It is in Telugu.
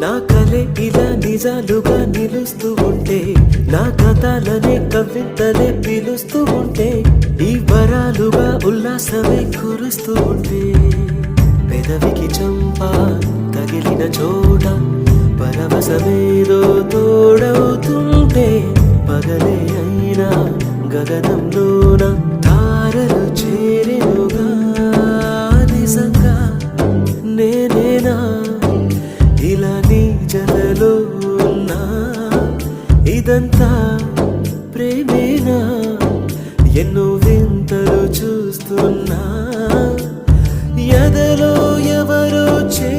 నా కలే ఇలా నిజాలుగా నిలుస్తూ ఉంటే నా కథలనే కవితలే పిలుస్తూ ఉంటే ఈ వరాలుగా ఉల్లాసమే కురుస్తూ ఉంటే. పెదవికి చంపా తగిలిన చోట పరవశమేదో తోడవుతుంటే పగలే అయినా గగనంలోన నీడలో ఉన్నా ఇదంతా ప్రేమేనా? ఎన్నో వింతలు చూస్తున్నా ఎదలో ఎవరో చే